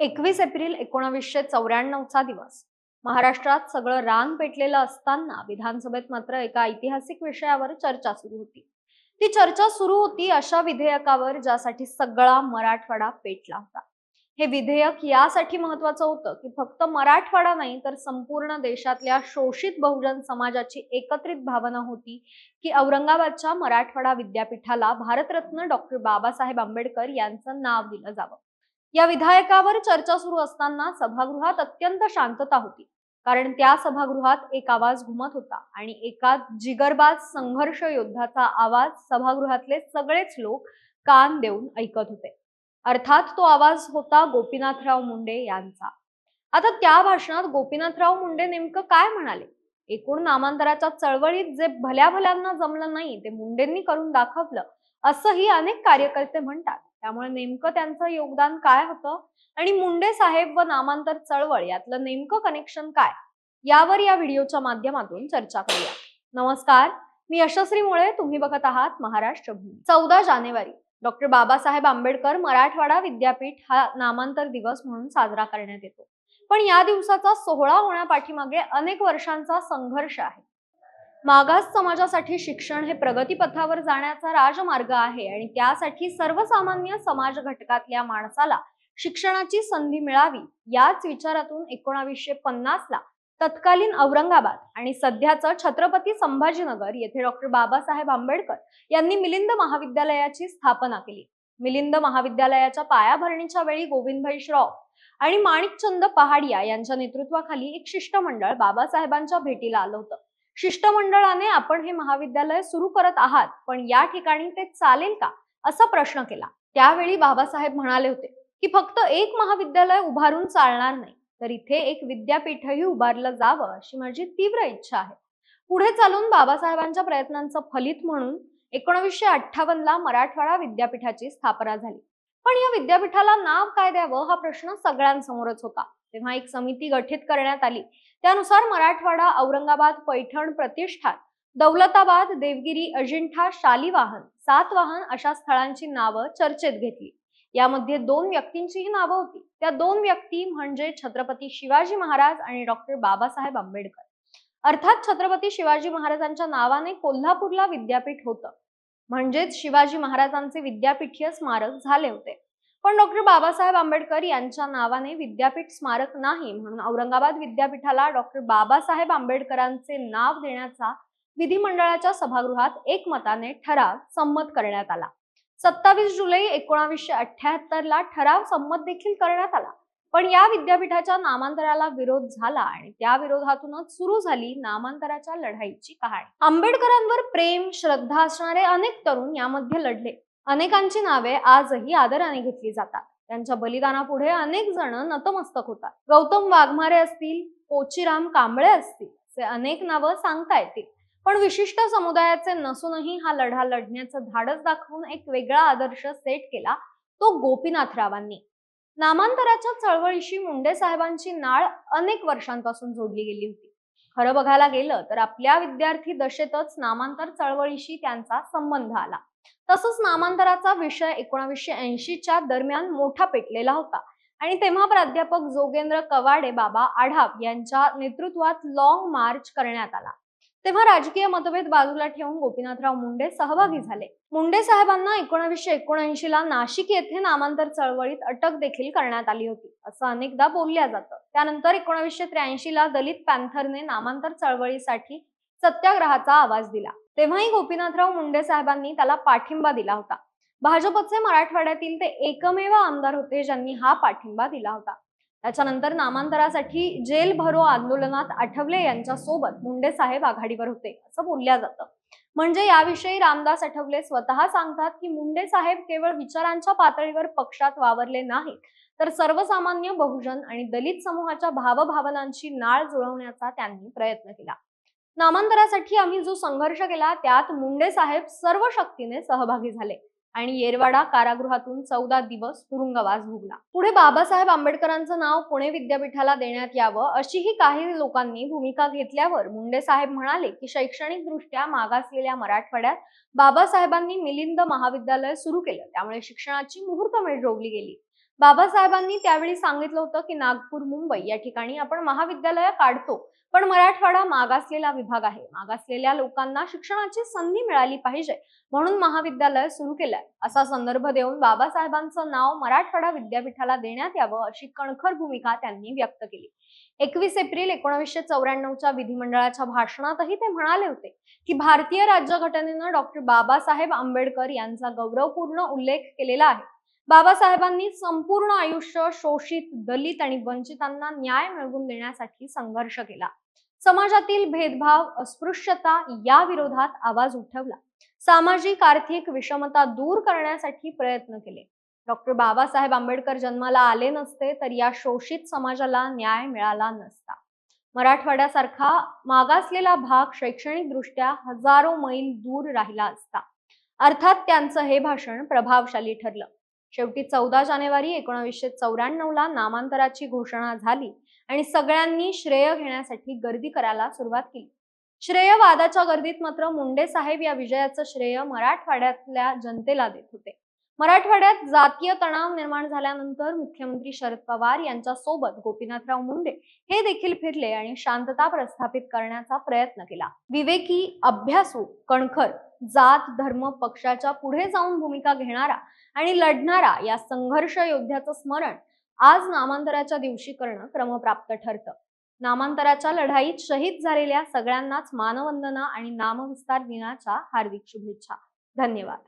एकवीस एप्रिल एकोणावीसशे चौऱ्याण्णवचा दिवस. महाराष्ट्रात सगळं रान पेटलेलं असताना विधानसभेत मात्र एका ऐतिहासिक विषयावर चर्चा सुरू होती. ती चर्चा सुरू होती अशा विधेयकावर ज्यासाठी सगळा मराठवाडा पेटला होता. हे विधेयक यासाठी महत्वाचं होतं की फक्त मराठवाडा नाही तर संपूर्ण देशातल्या शोषित बहुजन समाजाची एकत्रित भावना होती की औरंगाबादच्या मराठवाडा विद्यापीठाला भारतरत्न डॉक्टर बाबासाहेब आंबेडकर यांचं नाव दिलं जावं. या विधायकावर चर्चा सुरू असताना सभागृहात अत्यंत शांतता होती. कारण त्या सभागृहात एक आवाज घुमत होता आणि एका जिगरबाज संघर्ष योद्धाचा आवाज सभागृहातले सगळेच लोक कान देऊन ऐकत होते. अर्थात तो आवाज होता गोपीनाथराव मुंडे यांचा. आता त्या भाषणात गोपीनाथराव मुंडे नेमकं काय म्हणाले? एकूण नामांतराच्या चळवळीत जे भल्या भल्यांना जमलं नाही ते मुंडेंनी करून दाखवलं असंही अनेक कार्यकर्ते म्हणतात. त्यामुळे नेमकं त्यांचं योगदान काय होतं? आणि मुंडे साहेब व नामांतर चळवळ यातलं नेमकं कनेक्शन काय? यावर या व्हिडिओच्या माध्यमातून चर्चा करूया. नमस्कार मी यशस्वी मुळे तुम्ही बघत आहात महाराष्ट्र भूमी. चौदा जानेवारी डॉक्टर बाबासाहेब आंबेडकर मराठवाडा विद्यापीठ हा नामांतर दिवस म्हणून साजरा करण्यात येतो. पण या दिवसाचा सोहळा होण्यापाठीमागे अनेक वर्षांचा संघर्ष आहे. मागास समाजासाठी शिक्षण हे प्रगतीपथावर जाण्याचा राजमार्ग आहे आणि त्यासाठी सर्वसामान्य समाज घटकातल्या माणसाला शिक्षणाची संधी मिळावी याच विचारातून एकोणावीसशे पन्नास ला तत्कालीन औरंगाबाद आणि सध्याचं छत्रपती संभाजीनगर येथे डॉक्टर बाबासाहेब आंबेडकर यांनी मिलिंद महाविद्यालयाची स्थापना केली. मिलिंद महाविद्यालयाच्या पायाभरणीच्या वेळी गोविंदभाई श्रॉफ आणि माणिकचंद पहाडिया यांच्या नेतृत्वाखाली एक शिष्टमंडळ बाबासाहेबांच्या भेटीला आलं होतं. शिष्टमंडळाने आपण हे महाविद्यालय सुरू करत आहात पण या ठिकाणी ते चालेल का? असा प्रश्न केला. त्यावेळी बाबासाहेब म्हणाले होते की फक्त एक महाविद्यालय उभारून चालणार नाही तर इथे एक विद्यापीठही उभारलं जावं अशी माझी तीव्र इच्छा आहे. पुढे चालून बाबासाहेबांच्या प्रयत्नांचं फलित म्हणून एकोणीसशे अठ्ठावन्न ला मराठवाडा विद्यापीठाची स्थापना झाली. पण या विद्यापीठाला नाव काय द्यावं हा प्रश्न सगळ्यांसमोरच होता. तेव्हा एक समिती गठीत करण्यात आली. त्यानुसार मराठवाडा औरंगाबाद पैठण प्रतिष्ठान दौलताबाद देवगिरी अजिंठा शालिवाहन सातवाहन अशा स्थळांची नावं चर्चेत घेतली. यामध्ये दोन व्यक्तींचीही नावं होती. त्या दोन व्यक्ती म्हणजे छत्रपती शिवाजी महाराज आणि डॉक्टर बाबासाहेब आंबेडकर. अर्थात छत्रपती शिवाजी महाराजांच्या नावाने कोल्हापूरला विद्यापीठ होतं. म्हणजेच शिवाजी महाराजांचे विद्यापीठीय स्मारक झाले होते. पण डॉक्टर बाबासाहेब आंबेडकर यांच्या नावाने विद्यापीठ स्मारक नाही म्हणून औरंगाबाद विद्यापीठाला डॉक्टर बाबासाहेब आंबेडकरांचे नाव देण्याचा विधिमंडळाच्या सभागृहात एकमताने ठराव संमत करण्यात आला. सत्तावीस जुलै एकोणावीसशे अठ्याहत्तर ला ठराव संमत देखील करण्यात आला. पण या विद्यापीठाच्या नामांतराला विरोध झाला आणि त्या विरोधातूनच सुरू झाली नामांतराच्या लढाईची कहाणी. आंबेडकरांवर प्रेम श्रद्धा असणारे अनेक तरुण यामध्ये लढले. अनेकांची नावे आजही आदराने घेतली जातात. त्यांच्या बलिदानापुढे अनेक जण नतमस्तक होतात. गौतम वाघमारे असतील पोचीराम कांबळे असतील असे अनेक नावं सांगता येतील. पण विशिष्ट समुदायाचे नसूनही हा लढा लढण्याचं धाडस दाखवून एक वेगळा आदर्श सेट केला तो गोपीनाथरावांनी. नामांतराच्या चळवळीशी मुंडे साहेबांची नाळ अनेक वर्षांपासून जोडली गेली होती. खरं बघायला गेलं तर आपल्या विद्यार्थी दशेतच नामांतर चळवळीशी त्यांचा संबंध आला. तसंच नामांतराचा विषय एकोणावीसशे ऐंशीच्या दरम्यान मोठा पेटलेला होता. आणि तेव्हा प्राध्यापक जोगेंद्र कवाडे बाबा आढाव यांच्या नेतृत्वात लॉंग मार्च करण्यात आला. तेव्हा राजकीय मतभेद बाजूला ठेवून गोपीनाथराव मुंडे सहभागी झाले. मुंडे साहेबांना एकोणावीसशे एकोणऐंशी ला नाशिक येथे नामांतर चळवळीत अटक देखील करण्यात आली होती असं अनेकदा बोलल्या जातं. त्यानंतर एकोणावीसशे त्र्याऐंशी ला दलित पॅन्थरने नामांतर चळवळीसाठी सत्याग्रहाचा आवाज दिला. तेव्हाही गोपीनाथराव मुंडे साहेबांनी त्याला पाठिंबा दिला होता. भाजपचे मराठवाड्यातील ते एकमेव आमदार होते ज्यांनी हा पाठिंबा दिला होता. त्याच्यानंतर नामांतरासाठी जेल भरो आंदोलनात आठवले यांच्या सोबत मुंडे साहेब आघाडीवर होते असं बोलल्या जातं. म्हणजे याविषयी रामदास आठवले स्वतः सांगतात की मुंडे साहेब केवळ विचारांच्या पातळीवर पक्षात वावरले नाहीत तर सर्वसामान्य बहुजन आणि दलित समूहाच्या भावभावनांची नाळ जुळवण्याचा त्यांनी प्रयत्न केला. नामांतरासाठी आम्ही जो संघर्ष केला त्यात मुंडे साहेब सर्व शक्तीने सहभागी झाले आणि येरवाडा कारागृहातून चौदा दिवस तुरुंगवास भोगला. पुढे बाबासाहेब आंबेडकरांचं नाव पुणे विद्यापीठाला देण्यात यावं अशीही काही लोकांनी भूमिका घेतल्यावर मुंडे साहेब म्हणाले की शैक्षणिक दृष्ट्या मागासलेल्या मराठवाड्यात बाबासाहेबांनी मिलिंद महाविद्यालय सुरू केलं. त्यामुळे शिक्षणाची मुहूर्तमेढ रोवली गेली. बाबासाहेबांनी त्यावेळी सांगितलं होतं की नागपूर मुंबई या ठिकाणी आपण महाविद्यालय काढतो. पण मराठवाडा मागासलेला विभाग आहे. मागासलेल्या लोकांना शिक्षणाची संधी मिळाली पाहिजे म्हणून महाविद्यालय सुरू केलंय असा संदर्भ देऊन बाबासाहेबांचं नाव मराठवाडा विद्यापीठाला देण्यात यावं अशी कणखर भूमिका त्यांनी व्यक्त केली. एकवीस एप्रिल एकोणीसशे चौऱ्याण्णवच्या विधिमंडळाच्या भाषणातही ते म्हणाले होते की भारतीय राज्यघटनेनं डॉक्टर बाबासाहेब आंबेडकर यांचा गौरवपूर्ण उल्लेख केलेला आहे. बाबासाहेबांनी संपूर्ण आयुष्य शोषित दलित आणि वंचितांना न्याय मिळवून देण्यासाठी संघर्ष केला. समाजातील भेदभाव अस्पृश्यता या विरोधात आवाज उठवला. सामाजिक आर्थिक विषमता दूर करण्यासाठी प्रयत्न केले. डॉक्टर बाबासाहेब आंबेडकर जन्माला आले नसते तर या शोषित समाजाला न्याय मिळाला नसता. मराठवाड्यासारखा मागासलेला भाग शैक्षणिकदृष्ट्या हजारो मैल दूर राहिला असता. अर्थात त्यांचं हे भाषण प्रभावशाली ठरलं. शेवटी चौदा जानेवारी एकोणावीसशे चौऱ्याण्णवला नामांतराची घोषणा झाली आणि सगळ्यांनी श्रेय घेण्यासाठी गर्दी करायला सुरुवात केली. श्रेयवादाच्या गर्दीत मात्र मुंडे साहेब या विजयाचं श्रेय मराठवाड्यातल्या जनतेला देत होते. मराठवाड्यात जातीय तणाव निर्माण झाल्यानंतर मुख्यमंत्री शरद पवार यांच्या सोबत गोपीनाथराव मुंडे हे देखील फिरले आणि शांतता प्रस्थापित करण्याचा प्रयत्न केला. विवेकी अभ्यासू कणखर जात धर्म पक्षाच्या पुढे जाऊन भूमिका घेणारा आणि लढणारा या संघर्ष योद्ध्याचं स्मरण आज नामांतराच्या दिवशी करणं क्रमप्राप्त ठरतं. नामांतराच्या लढाईत शहीद झालेल्या सगळ्यांनाच मानवंदना आणि नामविस्तार दिनाच्या हार्दिक शुभेच्छा. धन्यवाद.